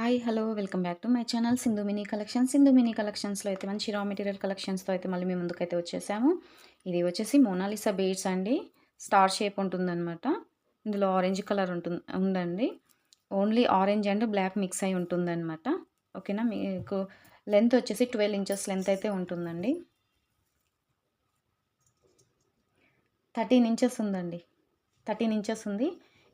Hi hello welcome back to my channel Sindhu mini collection Sindhu mini కలెక్షన్స్లో అయితే మంచి raw material కలెక్షన్స్తో అయితే మళ్ళీ మీ ముందుకైతే వచ్చేసాము. ఇది వచ్చేసి మోనాలిసా బీడ్స్ అండి. స్టార్ షేప్ ఉంటుందన్నమాట. ఇందులో ఆరెంజ్ కలర్ ఉంటుంది ఉందండి. Only orange and black mix అయి ఉంటుందన్నమాట. ఓకేనా? మీకు లెంత్ వచ్చేసి ట్వెల్వ్ ఇంచెస్ లెంత్ అయితే ఉంటుందండి. థర్టీన్ ఇంచెస్ ఉందండి. థర్టీన్ ఇంచెస్ ఉంది.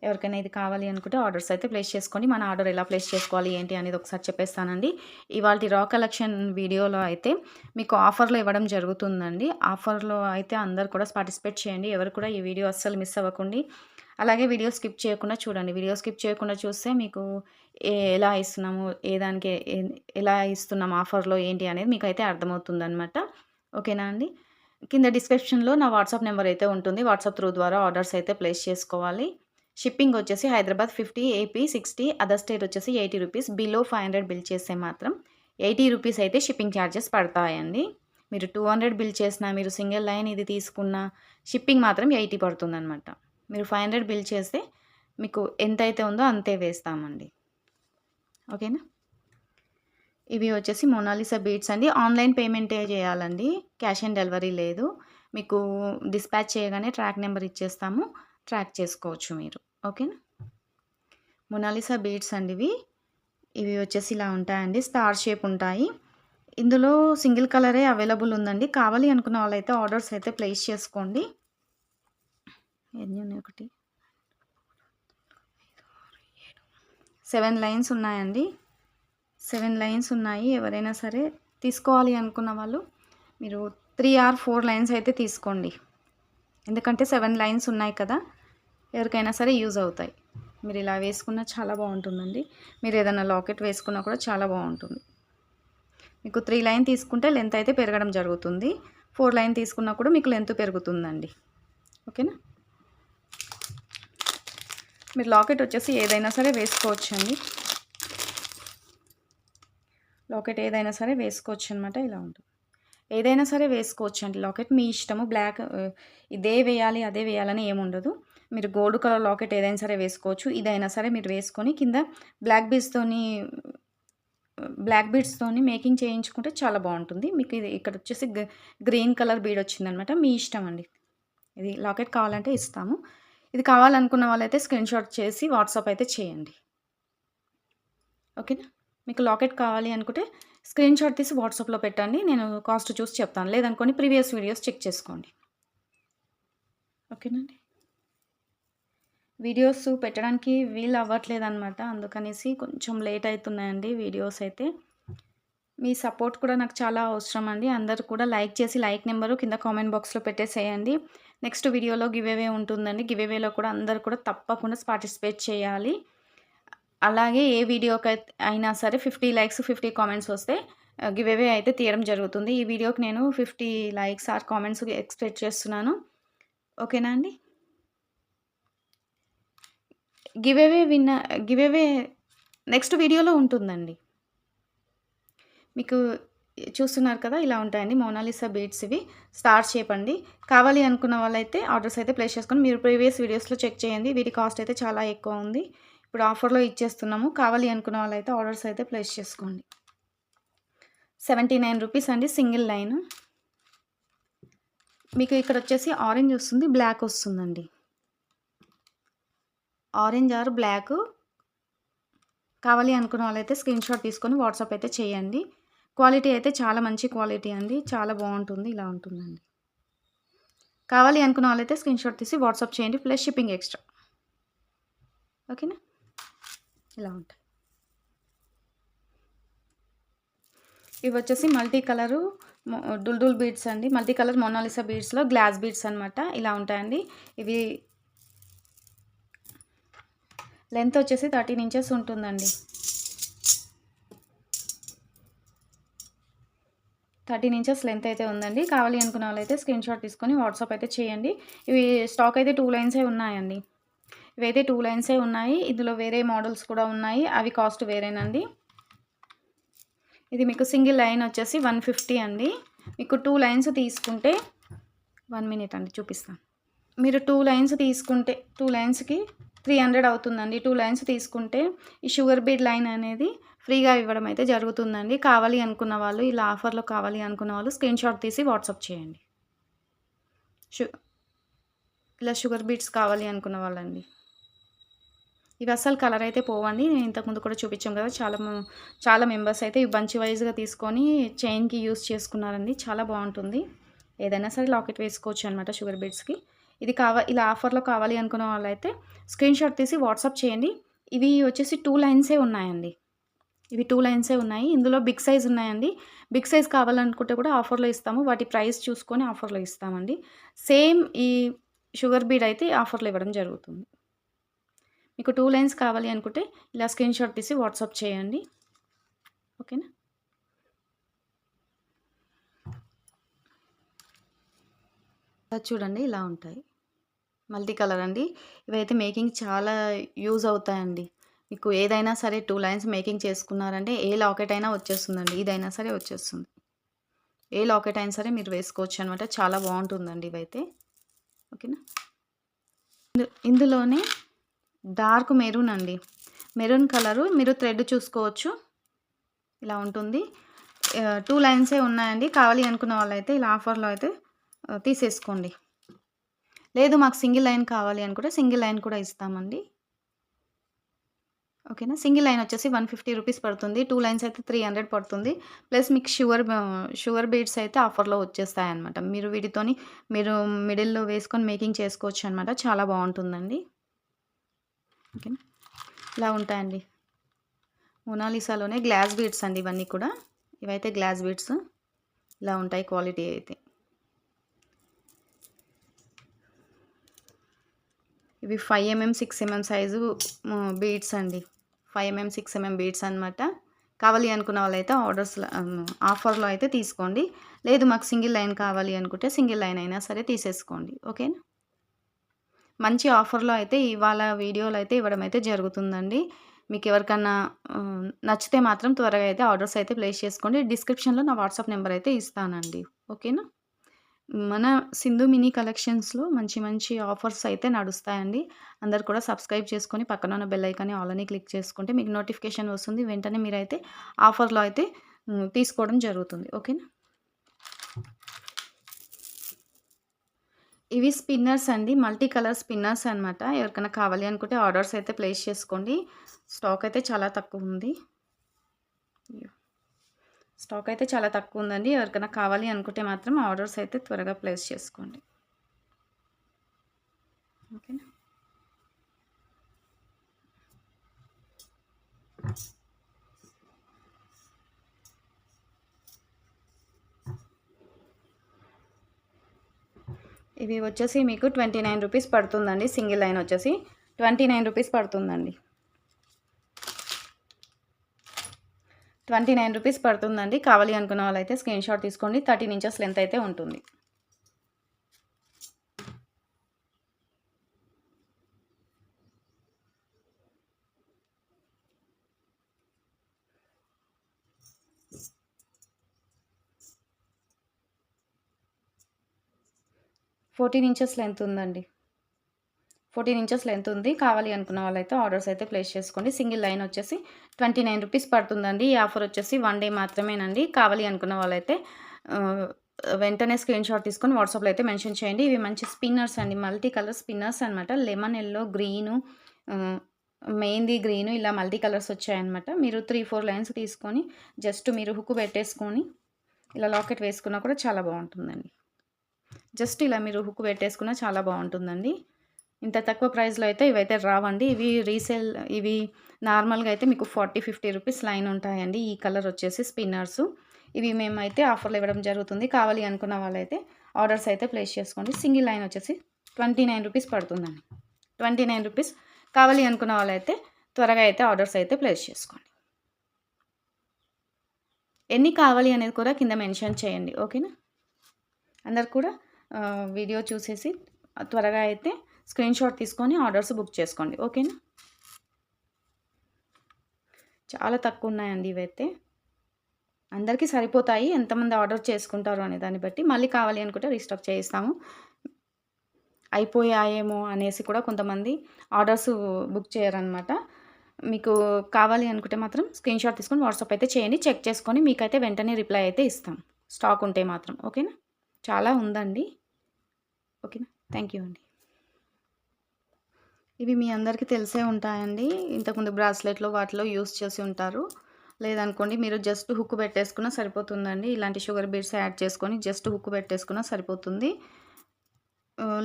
ఎవరికైనా ఇది కావాలి అనుకుంటే ఆర్డర్స్ అయితే ప్లేస్ చేసుకోండి. మన ఆర్డర్ ఎలా ప్లేస్ చేసుకోవాలి ఏంటి అనేది ఒకసారి చెప్పేస్తానండి. ఇవాళ రా కలెక్షన్ వీడియోలో అయితే మీకు ఆఫర్లో ఇవ్వడం జరుగుతుందండి. ఆఫర్లో అయితే అందరు కూడా పార్టిసిపేట్ చేయండి. ఎవరు కూడా ఈ వీడియో అస్సలు మిస్ అవ్వకండి. అలాగే వీడియో స్కిప్ చేయకుండా చూడండి. వీడియో స్కిప్ చేయకుండా చూస్తే మీకు ఏ ఎలా ఇస్తున్నాము ఏ దానికి ఎలా ఇస్తున్నాం ఆఫర్లో ఏంటి అనేది మీకు అయితే అర్థమవుతుందనమాట ఓకేనా అండి? కింద డిస్క్రిప్షన్లో నా వాట్సాప్ నెంబర్ అయితే ఉంటుంది. వాట్సాప్ త్రూ ద్వారా ఆర్డర్స్ అయితే ప్లేస్ చేసుకోవాలి. షిప్పింగ్ వచ్చేసి Hyderabad fifty AP sixty other state వచ్చేసి eighty rupees. Below five hundred bill చేస్తే మాత్రం ఎయిటీ రూపీస్ అయితే షిప్పింగ్ ఛార్జెస్ పడతాయండి. మీరు టూ హండ్రెడ్ బిల్ చేసినా మీరు సింగిల్ లైన్ ఇది తీసుకున్న షిప్పింగ్ మాత్రం ఎయిటీ పడుతుందనమాట మీరు ఫైవ్ హండ్రెడ్ బిల్ చేస్తే మీకు ఎంత అయితే ఉందో అంతే వేస్తామండి. ఓకేనా? ఇవి వచ్చేసి మోనాలిసా బీట్స్ అండి. ఆన్లైన్ పేమెంటే చేయాలండి. క్యాష్ ఆన్ డెలివరీ లేదు. మీకు డిస్పాచ్ చేయగానే ట్రాక్ నెంబర్ ఇచ్చేస్తాము. ట్రాక్ చేసుకోవచ్చు మీరు. ఓకేనా? మొనాలిసా బీడ్స్ అండి ఇవి. ఇవి వచ్చేసి ఇలా ఉంటాయండి. స్టార్ షేప్ ఉంటాయి. ఇందులో సింగిల్ కలరే అవైలబుల్ ఉందండి. కావాలి అనుకున్న వాళ్ళైతే ఆర్డర్స్ అయితే ప్లేస్ చేసుకోండి. ఎన్ని ఉన్నాయి? ఒకటి సెవెన్ లైన్స్ ఉన్నాయండి. సెవెన్ లైన్స్ ఉన్నాయి. ఎవరైనా సరే తీసుకోవాలి అనుకున్న వాళ్ళు మీరు త్రీ ఆర్ ఫోర్ లైన్స్ అయితే తీసుకోండి. ఎందుకంటే సెవెన్ లైన్స్ ఉన్నాయి కదా. ఎవరికైనా సరే యూజ్ అవుతాయి. మీరు ఇలా వేసుకున్న చాలా బాగుంటుందండి. మీరు ఏదైనా లాకెట్ వేసుకున్నా కూడా చాలా బాగుంటుంది. మీకు త్రీ లైన్ తీసుకుంటే లెంత్ అయితే పెరగడం జరుగుతుంది. ఫోర్ లైన్ తీసుకున్నా కూడా మీకు లెంత్ పెరుగుతుందండి. ఓకేనా? మీరు లాకెట్ వచ్చేసి ఏదైనా సరే వేసుకోవచ్చండి. లాకెట్ ఏదైనా సరే వేసుకోవచ్చు అనమాట ఇలా ఉంటుంది. ఏదైనా సరే వేసుకోవచ్చు అండి లాకెట్ మీ ఇష్టము. బ్లాక్ ఇదే వేయాలి అదే వేయాలని ఏముండదు. మీరు గోల్డ్ కలర్ లాకెట్ ఏదైనా సరే వేసుకోవచ్చు. ఇదైనా సరే మీరు వేసుకొని కింద బ్లాక్ బీడ్స్తోని బ్లాక్ బీడ్స్తోని మేకింగ్ చేయించుకుంటే చాలా బాగుంటుంది. మీకు ఇది ఇక్కడ వచ్చేసి గ్రీన్ కలర్ బీడ్ వచ్చిందనమాట. మీ ఇష్టం అండి. ఇది లాకెట్ కావాలంటే ఇస్తాము. ఇది కావాలనుకున్న వాళ్ళైతే స్క్రీన్ షాట్ చేసి వాట్సాప్ అయితే చేయండి. ఓకేనా? మీకు లాకెట్ కావాలి అనుకుంటే స్క్రీన్ షాట్ తీసి వాట్సాప్లో పెట్టండి. నేను కాస్ట్ చూసి చెప్తాను. లేదనుకోని ప్రీవియస్ వీడియోస్ చెక్ చేసుకోండి. ఓకేనండి వీడియోస్ పెట్టడానికి వీలు అవ్వట్లేదు అనమాట అందుకనేసి కొంచెం లేట్ అవుతున్నాయండి వీడియోస్ అయితే. మీ సపోర్ట్ కూడా నాకు చాలా అవసరం అండి అందరు కూడా లైక్ చేసి లైక్ నెంబరు కింద కామెంట్ బాక్స్లో పెట్టేసేయండి. నెక్స్ట్ వీడియోలో గివేవే ఉంటుందండి. గివేవేలో కూడా అందరు కూడా తప్పకుండా పార్టిసిపేట్ చేయాలి. అలాగే ఏ వీడియోకి అయితే అయినా సరే ఫిఫ్టీ లైక్స్ ఫిఫ్టీ కామెంట్స్ వస్తే గివేవే అయితే తీయడం జరుగుతుంది. ఈ వీడియోకి నేను fifty likes or comments expect చేస్తున్నాను. ఓకేనా అండి? గివేవే విన్న గివ్ నెక్స్ట్ వీడియోలో ఉంటుందండి. మీకు చూస్తున్నారు కదా ఇలా ఉంటాయండి మోనాలిసా బీడ్స్ ఇవి. స్టార్ షేప్ అండి. కావాలి అనుకున్న వాళ్ళైతే ఆర్డర్స్ అయితే ప్లేస్ చేసుకొని మీరు ప్రీవియస్ వీడియోస్లో చెక్ చేయండి. వీటి కాస్ట్ అయితే చాలా ఎక్కువ ఉంది. ఇప్పుడు ఆఫర్లో ఇచ్చేస్తున్నాము. కావాలి అనుకున్న వాళ్ళైతే ఆర్డర్స్ అయితే ప్లేస్ చేసుకోండి. సెవెంటీ నైన్ రూపీస్ అండి సింగిల్ లైన్. మీకు ఇక్కడ వచ్చేసి ఆరెంజ్ వస్తుంది బ్లాక్ వస్తుందండి. Orange or black. కావాలి అనుకున్న వాళ్ళైతే స్క్రీన్ షాట్ తీసుకొని వాట్సాప్ అయితే చేయండి. క్వాలిటీ అయితే చాలా మంచి క్వాలిటీ అండి. చాలా బాగుంటుంది. ఇలా ఉంటుందండి. కావాలి అనుకున్న వాళ్ళైతే స్క్రీన్ షాట్ తీసి వాట్సాప్ చేయండి. Plus shipping extra. ఓకేనా? ఇలా ఉంటాయి. ఇవి వచ్చేసి మల్టీ కలరు డుల్డుల్ బీడ్స్ అండి. మల్టీ కలర్ మొనాలిసా బీడ్స్లో గ్లాస్ బీడ్స్ అనమాట ఇలా ఉంటాయండి. ఇవి లెంత్ వచ్చేసి థర్టీన్ ఇంచెస్ ఉంటుందండి. థర్టీన్ ఇంచెస్ లెంత్ అయితే ఉందండి. కావాలి అనుకున్న వాళ్ళైతే స్క్రీన్ షాట్ తీసుకొని వాట్సాప్ అయితే చేయండి. ఇవి స్టాక్ అయితే టూ లైన్సే ఉన్నాయండి. ఇవైతే టూ లైన్సే ఉన్నాయి. ఇందులో వేరే మోడల్స్ కూడా ఉన్నాయి. అవి కాస్ట్ వేరేనండి. ఇది మీకు సింగిల్ లైన్ వచ్చేసి వన్ ఫిఫ్టీ అండి. మీకు టూ లైన్స్ తీసుకుంటే వన్ మినిట్ అండి చూపిస్తాను. మీరు టూ లైన్స్ తీసుకుంటే టూ లైన్స్కి త్రీ హండ్రెడ్ అవుతుందండి. టూ లైన్స్ తీసుకుంటే ఈ షుగర్ బీడ్ లైన్ అనేది ఫ్రీగా ఇవ్వడం అయితే జరుగుతుందండి. కావాలి అనుకున్న వాళ్ళు ఇలా ఆఫర్లో కావాలి అనుకున్న వాళ్ళు స్క్రీన్ షాట్ తీసి వాట్సాప్ చేయండి. షు ఇలా షుగర్ బీట్స్ కావాలి అనుకున్న వాళ్ళండి. ఇవి అస్సలు కలర్ అయితే పోవండి. నేను ఇంతకుముందు కూడా చూపించాం కదా చాలా చాలా మెంబర్స్ అయితే ఇవి బంచి వైజ్గా తీసుకొని చైన్కి యూస్ చేసుకున్నారండి. చాలా బాగుంటుంది. ఏదైనా సరే లాకెట్ వేసుకోవచ్చు అనమాట షుగర్ బీట్స్కి. ఇది కావ ఇలా ఆఫర్లో కావాలి అనుకున్న వాళ్ళైతే స్క్రీన్ షాట్ తీసి వాట్సాప్ చేయండి. ఇవి వచ్చేసి టూ లైన్సే ఉన్నాయండి. ఇవి టూ లైన్సే ఉన్నాయి. ఇందులో బిగ్ సైజ్ ఉన్నాయండి. బిగ్ సైజ్ కావాలనుకుంటే కూడా ఆఫర్లో ఇస్తాము. వాటి ప్రైస్ చూసుకొని ఆఫర్లో ఇస్తామండి. సేమ్ ఈ షుగర్ బీడ్ అయితే ఆఫర్లో ఇవ్వడం జరుగుతుంది. మీకు టూ లైన్స్ కావాలి అనుకుంటే ఇలా స్క్రీన్ షాట్ తీసి వాట్సాప్ చేయండి. ఓకేనా? చూడండి ఇలా ఉంటాయి. మల్టీ కలర్ అండి. ఇవైతే మేకింగ్ చాలా యూజ్ అవుతాయండి. మీకు ఏదైనా సరే టూ లైన్స్ మేకింగ్ చేసుకున్నారంటే ఏ లాకెట్ అయినా వచ్చేస్తుందండి. ఇదైనా సరే వచ్చేస్తుంది. ఏ లాకెట్ అయినా సరే మీరు వేసుకోవచ్చు అనమాట చాలా బాగుంటుందండి ఇవైతే. ఓకేనా? ఇందు- ఇందులోనే డార్క్ మెరూన్ అండి. మెరూన్ కలరు మీరు థ్రెడ్ చూసుకోవచ్చు. ఇలా ఉంటుంది. టూ లైన్సే ఉన్నాయండి. కావాలి అనుకున్న వాళ్ళైతే ఇలా ఆఫర్లో అయితే తీసేసుకోండి. లేదు మాకు సింగిల్ లైన్ కావాలి అనుకుంటే సింగిల్ లైన్ కూడా ఇస్తామండి. ఓకేనా? సింగిల్ లైన్ వచ్చేసి వన్ ఫిఫ్టీ రూపీస్ పడుతుంది. టూ లైన్స్ అయితే త్రీ హండ్రెడ్ పడుతుంది. ప్లస్ మీకు షుగర్ షుగర్ బీడ్స్ అయితే ఆఫర్లో వచ్చేస్తాయి అనమాట మీరు వీటితోని మీరు మిడిల్లో వేసుకొని మేకింగ్ చేసుకోవచ్చు అనమాట చాలా బాగుంటుందండి. ఓకేనా ఇలా ఉంటాయండి. మొనాలిసాలోనే గ్లాస్ బీడ్స్ అండి ఇవన్నీ కూడా. ఇవైతే గ్లాస్ బీడ్స్ ఇలా ఉంటాయి క్వాలిటీ అయితే. ఇవి five MM six MM size beads అండి. Five MM six MM beads అనమాట కావాలి అనుకున్న వాళ్ళైతే ఆర్డర్స్ ఆఫర్లో అయితే తీసుకోండి. లేదు మాకు సింగిల్ లైన్ కావాలి అనుకుంటే సింగిల్ లైన్ అయినా సరే తీసేసుకోండి. ఓకేనా మంచి ఆఫర్లో అయితే ఇవాళ వీడియోలో అయితే ఇవ్వడం అయితే జరుగుతుందండి. మీకు ఎవరికన్నా నచ్చితే మాత్రం త్వరగా అయితే ఆర్డర్స్ అయితే ప్లేస్ చేసుకోండి. డిస్క్రిప్షన్లో నా వాట్సాప్ నెంబర్ అయితే ఇస్తానండి. ఓకేనా మన సింధు మినీ కలెక్షన్స్లో మంచి మంచి ఆఫర్స్ అయితే నడుస్తాయండి. అందరు కూడా సబ్స్క్రైబ్ చేసుకొని పక్కన ఉన్న బెల్ ఐకాన్ని ఆల్రెడీ క్లిక్ చేసుకుంటే మీకు నోటిఫికేషన్ వస్తుంది. వెంటనే మీరైతే ఆఫర్లో అయితే తీసుకోవడం జరుగుతుంది. ఓకేనా? ఇవి స్పిన్నర్స్ అండి. మల్టీ కలర్ స్పిన్నర్స్ అనమాట ఎవరికైనా కావాలి అనుకుంటే ఆర్డర్స్ అయితే ప్లేస్ చేసుకోండి. స్టాక్ అయితే చాలా తక్కువ ఉంది. స్టాక్ అయితే చాలా తక్కువ ఉందండి ఎవరికైనా కావాలి అనుకుంటే మాత్రం ఆర్డర్స్ అయితే త్వరగా ప్లేస్ చేసుకోండి. ఓకేనా? ఇవి వచ్చేసి మీకు ట్వంటీ నైన్ రూపీస్ పడుతుందండి. సింగిల్ లైన్ వచ్చేసి ట్వంటీ నైన్ రూపీస్ పడుతుందండి. ట్వంటీ నైన్ రూపీస్ పడుతుందండి. కావాలి అనుకున్న వాళ్ళైతే స్క్రీన్ షాట్ తీసుకోండి. థర్టీన్ ఇంచెస్ లెంత్ అయితే ఉంటుంది. ఫోర్టీన్ ఇంచెస్ లెంత్ ఉందండి. ఫోర్టీన్ ఇంచెస్ లెంత్ ఉంది. కావాలి అనుకున్న వాళ్ళైతే ఆర్డర్స్ అయితే ప్లేస్ చేసుకోండి. సింగిల్ లైన్ వచ్చేసి ట్వంటీ నైన్ రూపీస్ పడుతుందండి. ఈ ఆఫర్ వచ్చేసి వన్ డే మాత్రమేనండి. కావాలి అనుకున్న వాళ్ళైతే వెంటనే స్క్రీన్ షాట్ తీసుకొని వాట్సాప్లో అయితే మెన్షన్ చేయండి. ఇవి మంచి స్పిన్నర్స్ అండి. మల్టీ కలర్ స్పిన్నర్స్ అనమాట lemon yellow green mehndi green ఇలా మల్టీ కలర్స్ వచ్చాయన్నమాట. మీరు త్రీ ఫోర్ లైన్స్ తీసుకొని జస్ట్ మీరు హుక్ పెట్టేసుకొని ఇలా లాకెట్ వేసుకున్నా కూడా చాలా బాగుంటుందండి. జస్ట్ ఇలా మీరు హుక్ పెట్టేసుకున్నా చాలా బాగుంటుందండి. ఇంత తక్కువ ప్రైస్లో అయితే ఇవైతే రావండి. ఇవి రీసేల్ ఇవి నార్మల్గా అయితే మీకు ఫార్టీ ఫిఫ్టీ రూపీస్ లైన్ ఉంటాయండి. ఈ కలర్ వచ్చేసి స్పిన్నర్స్. ఇవి మేమైతే ఆఫర్లు ఇవ్వడం జరుగుతుంది. కావాలి అనుకున్న వాళ్ళైతే ఆర్డర్స్ అయితే ప్లేస్ చేసుకోండి. సింగిల్ లైన్ వచ్చేసి ట్వంటీ నైన్ రూపీస్ పడుతుందండి. Twenty nine rupees. కావాలి అనుకున్న వాళ్ళైతే త్వరగా అయితే ఆర్డర్స్ అయితే ప్లేస్ చేసుకోండి. ఎన్ని కావాలి అనేది కూడా కింద మెన్షన్ చేయండి. ఓకేనా? అందరు కూడా వీడియో చూసేసి త్వరగా అయితే స్క్రీన్ షాట్ తీసుకొని ఆర్డర్స్ బుక్ చేసుకోండి. ఓకేనా? చాలా తక్కువ ఉన్నాయండి ఇవైతే. అందరికీ సరిపోతాయి. ఎంతమంది ఆర్డర్ చేసుకుంటారు అనే దాన్ని బట్టి మళ్ళీ కావాలి అనుకుంటే రీస్టాక్ చేయిస్తాము. అయిపోయాయేమో అనేసి కూడా కొంతమంది ఆర్డర్స్ బుక్ చేయరనమాట మీకు కావాలి అనుకుంటే మాత్రం స్క్రీన్ షాట్ తీసుకొని వాట్సాప్ అయితే చేయండి. చెక్ చేసుకొని మీకైతే వెంటనే రిప్లై అయితే ఇస్తాం. స్టాక్ ఉంటే మాత్రం. ఓకేనా? చాలా ఉందండి. ఓకేనా? థ్యాంక్ యూ అండి. ఇవి మీ అందరికీ తెలిసే ఉంటాయండి. ఇంతకుముందు బ్రాస్లెట్లో వాటిలో యూస్ చేసి ఉంటారు. లేదనుకోండి మీరు జస్ట్ హుక్ పెట్టేసుకున్నా సరిపోతుందండి. ఇలాంటి షుగర్ బీడ్స్ యాడ్ చేసుకొని జస్ట్ హుక్ పెట్టేసుకున్నా సరిపోతుంది.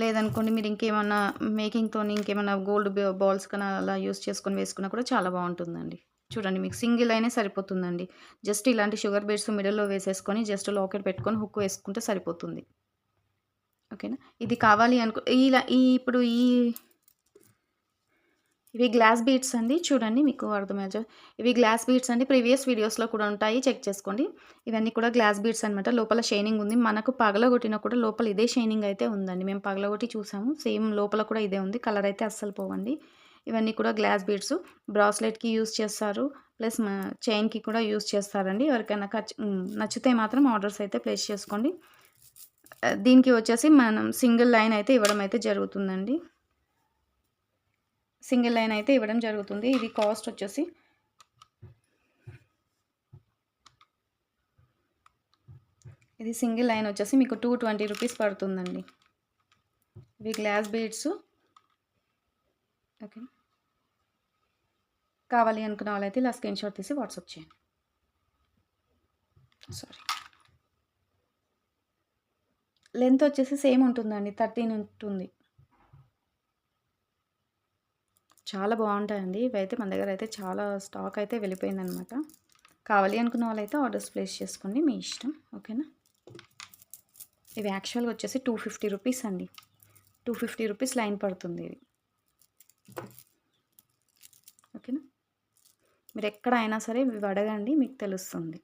లేదనుకోండి మీరు ఇంకేమన్నా మేకింగ్తో ఇంకేమన్నా గోల్డ్ బాల్స్ కన్నా అలా యూస్ చేసుకొని వేసుకున్నా కూడా చాలా బాగుంటుందండి. చూడండి మీకు సింగిల్ అయినా సరిపోతుందండి. జస్ట్ ఇలాంటి షుగర్ బీడ్స్ మిడిల్లో వేసేసుకొని జస్ట్ లాకెట్ పెట్టుకొని హుక్ వేసుకుంటే సరిపోతుంది. ఓకేనా? ఇది కావాలి అనుకో ఇలా ఈ ఇప్పుడు ఈ ఇవి గ్లాస్ బీడ్స్ అండి. చూడండి మీకు అర్థమయ్యే ఇవి గ్లాస్ బీడ్స్ అండి. ప్రీవియస్ వీడియోస్లో కూడా ఉంటాయి. చెక్ చేసుకోండి. ఇవన్నీ కూడా గ్లాస్ బీడ్స్ అనమాట లోపల షైనింగ్ ఉంది. మనకు పగలగొట్టినా కూడా లోపల ఇదే షైనింగ్ అయితే ఉందండి. మేము పగలగొట్టి చూసాము. సేమ్ లోపల కూడా ఇదే ఉంది. కలర్ అయితే అస్సలు పోవండి. ఇవన్నీ కూడా గ్లాస్ బీడ్స్ బ్రాస్లెట్కి యూస్ చేస్తారు. ప్లస్ చైన్కి కూడా యూస్ చేస్తారండి. ఎవరికైనా ఖర్చు నచ్చితే మాత్రం ఆర్డర్స్ అయితే ప్లేస్ చేసుకోండి. దీనికి వచ్చేసి మనం సింగిల్ లైన్ అయితే ఇవ్వడం అయితే జరుగుతుందండి. సింగిల్ లైన్ అయితే ఇవ్వడం జరుగుతుంది. ఇది కాస్ట్ వచ్చేసి ఇది సింగిల్ లైన్ వచ్చేసి మీకు టూ ట్వంటీ రూపీస్ పడుతుందండి. ఇవి గ్లాస్ బీడ్స్ ఓకే. కావాలి అనుకున్న వాళ్ళైతే ఇలా స్క్రీన్ షాట్ తీసి వాట్సాప్ చేయండి. సారీ లెంత్ వచ్చేసి సేమ్ ఉంటుందండి థర్టీన్ ఉంటుంది. చాలా బాగుంటాయండి. ఇవైతే మన దగ్గర అయితే చాలా స్టాక్ అయితే వెళ్ళిపోయిందనమాట కావాలి అనుకున్న వాళ్ళైతే ఆర్డర్స్ ప్లేస్ చేసుకోండి. మీ ఇష్టం. ఓకేనా? ఇవి యాక్చువల్గా వచ్చేసి టూ ఫిఫ్టీ రూపీస్ అండి. టూ ఫిఫ్టీ రూపీస్ లైన్ పడుతుంది ఇది. ఓకేనా? మీరు ఎక్కడ అయినా సరే ఇవి అడగండి. మీకు తెలుస్తుంది.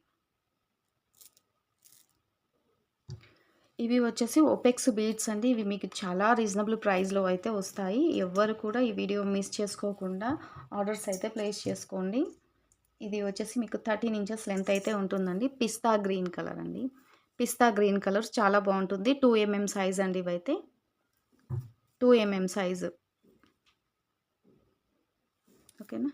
ఇవి వచ్చేసి ఓపెక్స్ బీడ్స్ అండి. ఇవి మీకు చాలా రీజనబుల్ ప్రైస్లో అయితే వస్తాయి. ఎవ్వరు కూడా ఈ వీడియో మిస్ చేసుకోకుండా ఆర్డర్స్ అయితే ప్లేస్ చేసుకోండి. ఇది వచ్చేసి మీకు థర్టీన్ ఇంచెస్ లెంత్ అయితే ఉంటుందండి. పిస్తా గ్రీన్ కలర్ అండి. పిస్తా గ్రీన్ కలర్ చాలా బాగుంటుంది. టూ ఎంఎం సైజ్ అండి ఇవైతే. Two MM size. ఓకేనా?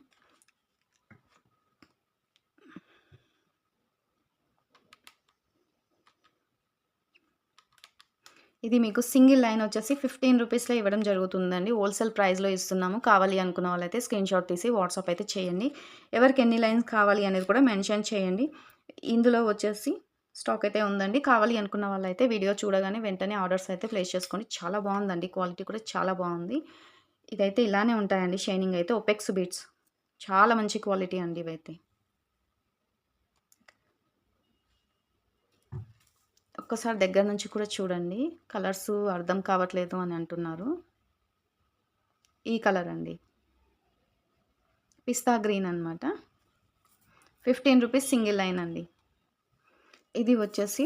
ఇది మీకు సింగిల్ లైన్ వచ్చేసి ఫిఫ్టీన్ రూపీస్లో ఇవ్వడం జరుగుతుందండి. హోల్సేల్ ప్రైస్లో ఇస్తున్నాము. కావాలి అనుకున్న వాళ్ళైతే స్క్రీన్ షాట్ తీసి వాట్సాప్ అయితే చేయండి. ఎవరికి ఎన్ని లైన్స్ కావాలి అనేది కూడా మెన్షన్ చేయండి. ఇందులో వచ్చేసి స్టాక్ అయితే ఉందండి. కావాలి అనుకున్న వాళ్ళైతే వీడియో చూడగానే వెంటనే ఆర్డర్స్ అయితే ప్లేస్ చేసుకోండి చాలా బాగుందండి. క్వాలిటీ కూడా చాలా బాగుంది. ఇదైతే ఇలానే ఉంటాయండి. షైనింగ్ అయితే ఒపెక్స్ బీట్స్. చాలా మంచి క్వాలిటీ అండి ఇవైతే. ఒక్కసారి దగ్గర నుంచి కూడా చూడండి. కలర్స్ అర్థం కావట్లేదు అని అంటున్నారు. ఈ కలర్ అండి. పిస్తా గ్రీన్ అనమాట ఫిఫ్టీన్ రూపీస్ సింగిల్ లైన్ అండి. ఇది వచ్చేసి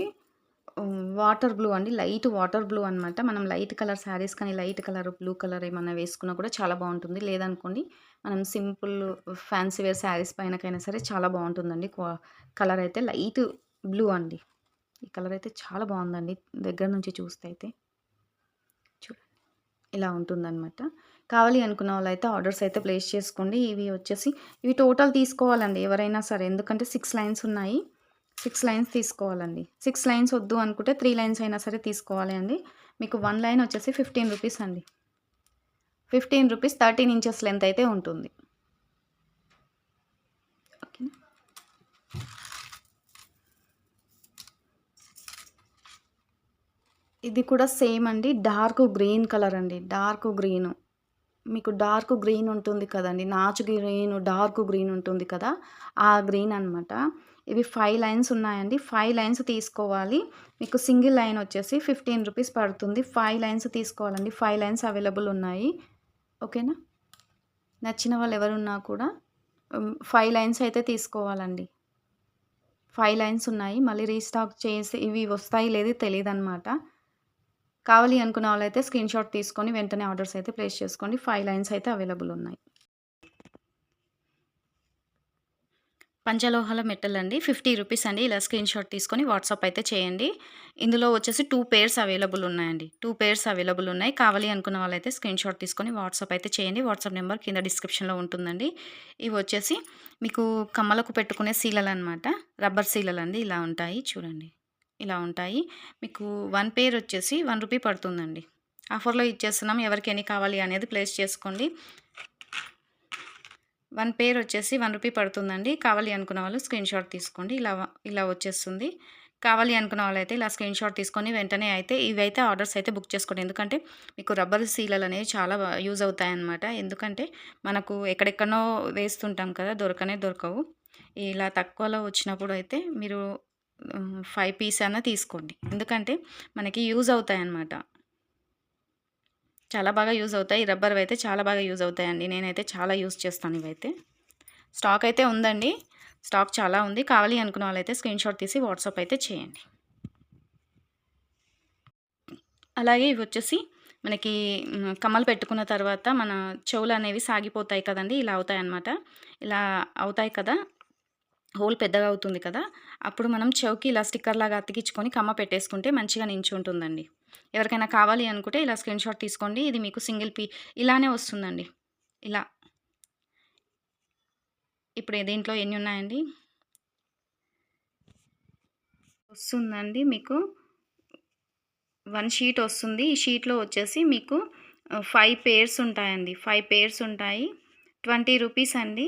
వాటర్ బ్లూ అండి. లైట్ వాటర్ బ్లూ అనమాట మనం లైట్ కలర్ శారీస్ కానీ లైట్ కలర్ బ్లూ కలర్ ఏమైనా వేసుకున్నా కూడా చాలా బాగుంటుంది. లేదనుకోండి మనం సింపుల్ ఫ్యాన్సీ వేర్ శారీస్ పైనకైనా సరే చాలా బాగుంటుందండి. కలర్ అయితే లైట్ బ్లూ అండి. ఈ కలర్ అయితే చాలా బాగుందండి. దగ్గర నుంచి చూస్తే అయితే. చూడండి ఇలా ఉంటుందన్నమాట. కావాలి అనుకున్న వాళ్ళైతే ఆర్డర్స్ అయితే ప్లేస్ చేసుకోండి. ఇవి వచ్చేసి ఇవి టోటల్ తీసుకోవాలండి ఎవరైనా సరే. ఎందుకంటే సిక్స్ లైన్స్ ఉన్నాయి. సిక్స్ లైన్స్ తీసుకోవాలండి. సిక్స్ లైన్స్ వద్దు అనుకుంటే త్రీ లైన్స్ అయినా సరే తీసుకోవాలి అండి. మీకు వన్ లైన్ వచ్చేసి ఫిఫ్టీన్ రూపీస్ అండి. Fifteen rupees thirteen inches length అయితే ఉంటుంది. ఇది కూడా సేమ్ అండి. డార్క్ గ్రీన్ కలర్ అండి. Dark green. మీకు డార్క్ గ్రీన్ ఉంటుంది కదండి. నాచు గ్రీన్ డార్క్ గ్రీన్ ఉంటుంది కదా. ఆ గ్రీన్ అనమాట ఇవి ఫైవ్ లైన్స్ ఉన్నాయండి. ఫైవ్ లైన్స్ తీసుకోవాలి. మీకు సింగిల్ లైన్ వచ్చేసి ఫిఫ్టీన్ రూపీస్ పడుతుంది. ఫైవ్ లైన్స్ తీసుకోవాలండి. ఫైవ్ లైన్స్ అవైలబుల్ ఉన్నాయి. ఓకేనా? నచ్చిన వాళ్ళు ఎవరున్నా కూడా ఫైవ్ లైన్స్ అయితే తీసుకోవాలండి. ఫైవ్ లైన్స్ ఉన్నాయి. మళ్ళీ రీస్టాక్ చేసి ఇవి వస్తాయి లేదు తెలియదు అనమాట కావాలి అనుకున్న వాళ్ళైతే స్క్రీన్ షాట్ తీసుకొని వెంటనే ఆర్డర్స్ అయితే ప్లేస్ చేసుకోండి. ఫైవ్ లైన్స్ అయితే అవైలబుల్ ఉన్నాయి. పంచలోహాల మెట్టలండి ఫిఫ్టీ రూపీస్ అండి. ఇలా స్క్రీన్ షాట్ తీసుకొని వాట్సాప్ అయితే చేయండి. ఇందులో వచ్చేసి టూ పేర్స్ అవైలబుల్ ఉన్నాయండి. టూ పేర్స్ అవైలబుల్ ఉన్నాయి. కావాలి అనుకున్న వాళ్ళైతే స్క్రీన్ షాట్ తీసుకొని వాట్సాప్ అయితే చేయండి. వాట్సాప్ నెంబర్ కింద డిస్క్రిప్షన్లో ఉంటుందండి. ఇవి వచ్చేసి మీకు కమ్మలకు పెట్టుకునే సీలలు అనమాట రబ్బర్ సీలలు అండి ఇలా ఉంటాయి. చూడండి. ఇలా ఉంటాయి. మీకు వన్ పేర్ వచ్చేసి వన్ రూపీ పడుతుందండి. ఆఫర్లో ఇచ్చేస్తున్నాం. ఎవరికి ఎన్ని కావాలి అనేది ప్లేస్ చేసుకోండి. వన్ పేర్ వచ్చేసి వన్ రూపీ పడుతుందండి. కావాలి అనుకున్న వాళ్ళు స్క్రీన్ షాట్ తీసుకోండి. ఇలా ఇలా వచ్చేస్తుంది. కావాలి అనుకున్న వాళ్ళైతే ఇలా స్క్రీన్ షాట్ తీసుకొని వెంటనే అయితే ఇవైతే ఆర్డర్స్ అయితే బుక్ చేసుకోండి. ఎందుకంటే మీకు రబ్బర్ సీలలు అనేవి చాలా యూజ్ అవుతాయన్నమాట. ఎందుకంటే మనకు ఎక్కడెక్కడనో వేస్తుంటాం కదా దొరకనే దొరకవు. ఇలా తక్కువలో వచ్చినప్పుడు అయితే మీరు ఫైవ్ పీస్ అయినా తీసుకోండి. ఎందుకంటే మనకి యూజ్ అవుతాయన్నమాట. చాలా బాగా యూజ్ అవుతాయి. రబ్బర్ అయితే చాలా బాగా యూజ్ అవుతాయండి. నేనైతే చాలా యూజ్ చేస్తాను ఇవైతే. స్టాక్ అయితే ఉందండి. స్టాక్ చాలా ఉంది. కావాలి అనుకున్న వాళ్ళైతే స్క్రీన్ షాట్ తీసి వాట్సాప్ అయితే చేయండి. అలాగే ఇవి వచ్చేసి మనకి కమ్మలు పెట్టుకున్న తర్వాత మన చెవులు అనేవి సాగిపోతాయి కదండి. ఇలా అవుతాయి అన్నమాట ఇలా అవుతాయి కదా. హోల్ పెద్దగా అవుతుంది కదా అప్పుడు మనం చౌకి ఇలా స్టిక్కర్ లాగా అతికించుకొని కమ్మ పెట్టేసుకుంటే మంచిగా నించుంటుందండి. ఎవరికైనా కావాలి అనుకుంటే ఇలా స్క్రీన్ షాట్ తీసుకోండి ఇది మీకు సింగిల్ పీ ఇలానే వస్తుందండి. ఇలా. ఇప్పుడు దీంట్లో ఎన్ని ఉన్నాయండి? వస్తుందండి మీకు వన్ షీట్ వస్తుంది. ఈ షీట్లో వచ్చేసి మీకు ఫైవ్ పేర్స్ ఉంటాయండి. ఫైవ్ పేర్స్ ఉంటాయి. ట్వంటీ రూపీస్ అండి.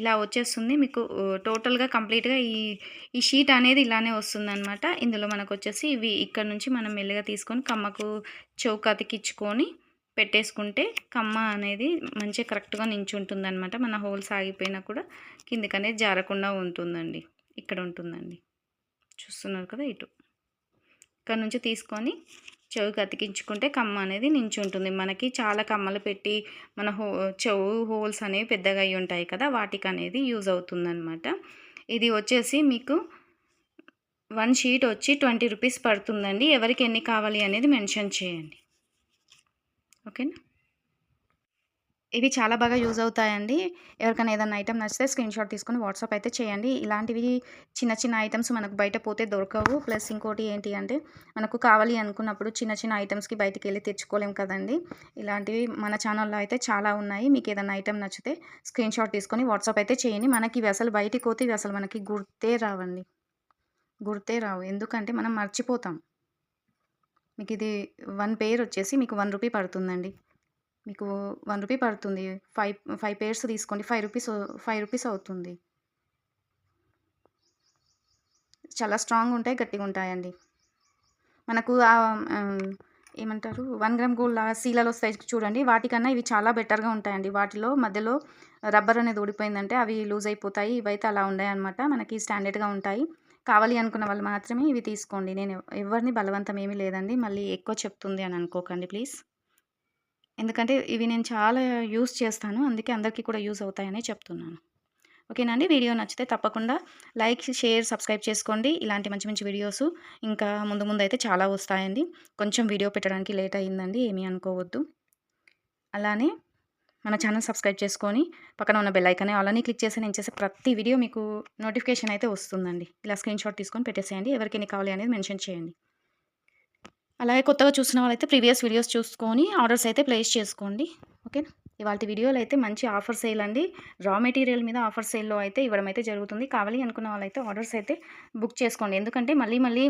ఇలా వచ్చేస్తుంది. మీకు టోటల్గా కంప్లీట్గా ఈ ఈ షీట్ అనేది ఇలానే వస్తుందన్నమాట. ఇందులో మనకు వచ్చేసి ఇవి ఇక్కడ నుంచి మనం మెల్లగా తీసుకొని కమ్మకు చౌక అతికించుకొని పెట్టేసుకుంటే కమ్మ అనేది మంచిగా కరెక్ట్గా నించుంటుందన్నమాట. మన హోల్స్ ఆగిపోయినా కూడా కిందికనే జారకుండా ఉంటుందండి. ఇక్కడ ఉంటుందండి. చూస్తున్నారు కదా ఇటు. ఇక్కడ నుంచి తీసుకొని చెవుకి అతికించుకుంటే కమ్మ అనేది నించుంటుంది. మనకి చాలా కమ్మలు పెట్టి మన హో చెవు హోల్స్ అనేవి పెద్దగా అయి ఉంటాయి కదా వాటికి అనేది యూజ్ అవుతుందన్నమాట. ఇది వచ్చేసి మీకు వన్ షీట్ వచ్చి ట్వంటీ రూపీస్ పడుతుందండి. ఎవరికి ఎన్ని కావాలి అనేది మెన్షన్ చేయండి. ఓకేనా? ఇవి చాలా బాగా యూజ్ అవుతాయండి. ఎవరికైనా ఏదైనా ఐటమ్ నచ్చితే స్క్రీన్ షాట్ తీసుకొని వాట్సాప్ అయితే చేయండి. ఇలాంటివి చిన్న చిన్న ఐటమ్స్ మనకు బయట పోతే దొరకవు. ప్లస్ ఇంకోటి ఏంటి అంటే మనకు కావాలి అనుకున్నప్పుడు చిన్న చిన్న ఐటమ్స్కి బయటికి వెళ్ళి తెచ్చుకోలేం కదండి. ఇలాంటివి మన ఛానల్లో అయితే చాలా ఉన్నాయి. మీకు ఏదైనా ఐటమ్ నచ్చితే స్క్రీన్ షాట్ తీసుకొని వాట్సాప్ అయితే చేయండి. మనకి ఇవి అసలు బయటికి పోతే ఇవి అసలు మనకి గుర్తే రావండి. గుర్తే రావు. ఎందుకంటే మనం మర్చిపోతాం. మీకు ఇది వన్ పేర్ వచ్చేసి మీకు వన్ రూపీ పడుతుందండి. మీకు వన్ రూపీ పడుతుంది. ఫైవ్ ఫైవ్ పేర్స్ తీసుకోండి. ఫైవ్ రూపీస్ ఫైవ్ రూపీస్ అవుతుంది. చాలా స్ట్రాంగ్ ఉంటాయి గట్టిగా ఉంటాయండి. మనకు ఏమంటారు? వన్ గ్రామ్ గోల్డ్ సీలలు వస్తాయి చూడండి. వాటికన్నా ఇవి చాలా బెటర్గా ఉంటాయండి. వాటిలో మధ్యలో రబ్బర్ అనేది ఊడిపోయిందంటే అవి లూజ్ అయిపోతాయి. ఇవైతే అలా ఉన్నాయి అనమాట మనకి స్టాండర్డ్గా ఉంటాయి. కావాలి అనుకున్న వాళ్ళు మాత్రమే ఇవి తీసుకోండి. నేను ఎవరిని బలవంతం ఏమీ లేదండి. మళ్ళీ ఎక్కువ చెప్తుంది అని అనుకోకండి ప్లీజ్. ఎందుకంటే ఇవి నేను చాలా యూస్ చేస్తాను. అందుకే అందరికీ కూడా యూస్ అవుతాయని చెప్తున్నాను. ఓకేనండి వీడియో నచ్చితే తప్పకుండా లైక్ షేర్ సబ్స్క్రైబ్ చేసుకోండి. ఇలాంటి మంచి మంచి వీడియోస్ ఇంకా ముందు ముందు అయితే చాలా వస్తాయండి. కొంచెం వీడియో పెట్టడానికి లేట్ అయ్యిందండి. ఏమీ అనుకోవద్దు. అలానే మన ఛానల్ సబ్స్క్రైబ్ చేసుకొని పక్కన ఉన్న బెల్ ఐకనే అలానే క్లిక్ చేసి నేను చేసే ప్రతి వీడియో మీకు నోటిఫికేషన్ అయితే వస్తుందండి. ఇలా స్క్రీన్ షాట్ తీసుకొని పెట్టేసేయండి. ఎవరికి ఎన్ని కావాలి అనేది మెన్షన్ చేయండి. అలాగే కొత్తగా చూసిన వాళ్ళైతే ప్రీవియస్ వీడియోస్ చూసుకొని ఆర్డర్స్ అయితే ప్లేస్ చేసుకోండి. ఓకే ఇవాళ వీడియోలో అయితే మంచి ఆఫర్ సేల్ అండి. రా మెటీరియల్ మీద ఆఫర్ సేల్లో అయితే ఇవ్వడం అయితే జరుగుతుంది. కావాలి అనుకున్న వాళ్ళైతే ఆర్డర్స్ అయితే బుక్ చేసుకోండి. ఎందుకంటే మళ్ళీ మళ్ళీ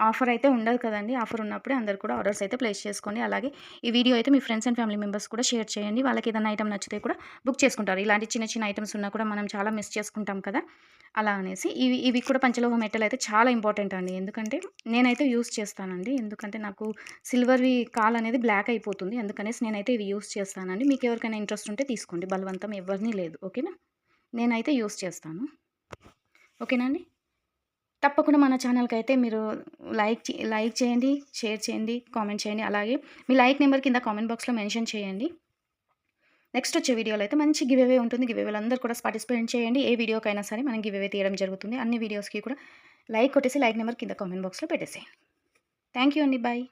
ఆఫర్ అయితే ఉండదు కదండి. ఆఫర్ ఉన్నప్పుడే అందరు కూడా ఆర్డర్స్ అయితే ప్లేస్ చేసుకోండి. అలాగే ఈ వీడియో అయితే మీ ఫ్రెండ్స్ అండ్ ఫ్యామిలీ మెంబర్స్ కూడా షేర్ చేయండి. వాళ్ళకి ఏదైనా ఐటమ్ నచ్చితే కూడా బుక్ చేసుకుంటారు. ఇలాంటి చిన్న చిన్న ఐటమ్స్ ఉన్నా కూడా మనం చాలా మిస్ చేసుకుంటాం కదా. అలా అనేసి ఇవి ఇవి కూడా పంచలోహ మెట్టలు అయితే చాలా ఇంపార్టెంట్ అండి. ఎందుకంటే నేనైతే యూస్ చేస్తానండి. ఎందుకంటే నాకు సిల్వర్వి కాల్ అనేది బ్లాక్ అయిపోతుంది. అందుకనేసి నేనైతే ఇవి యూస్ చేస్తానండి. మీకు ఎవరికైనా ఇంట్రెస్ట్ ఉంటే తీసుకోండి. బలవంతం ఎవరిని లేదు. ఓకేనా? నేనైతే యూస్ చేస్తాను. ఓకేనా అండి? తప్పకుండా మన ఛానల్కి అయితే మీరు లైక్ లైక్ చేయండి షేర్ చేయండి కామెంట్ చేయండి. అలాగే మీ లైక్ నెంబర్ కింద కామెంట్ బాక్స్లో మెన్షన్ చేయండి. నెక్స్ట్ వచ్చే వీడియోలో అయితే మంచి గివేవే ఉంటుంది. గివేవేలు అందరూ కూడా పార్టిసిపేట్ చేయండి. ఏ వీడియోకైనా సరే మనం గివేవే తీయడం జరుగుతుంది. అన్ని వీడియోస్కి కూడా లైక్ కొట్టేసి లైక్ నెంబర్ కింద కామెంట్ బాక్స్లో పెట్టేసేయండి. థ్యాంక్ యూ అండి. బాయ్.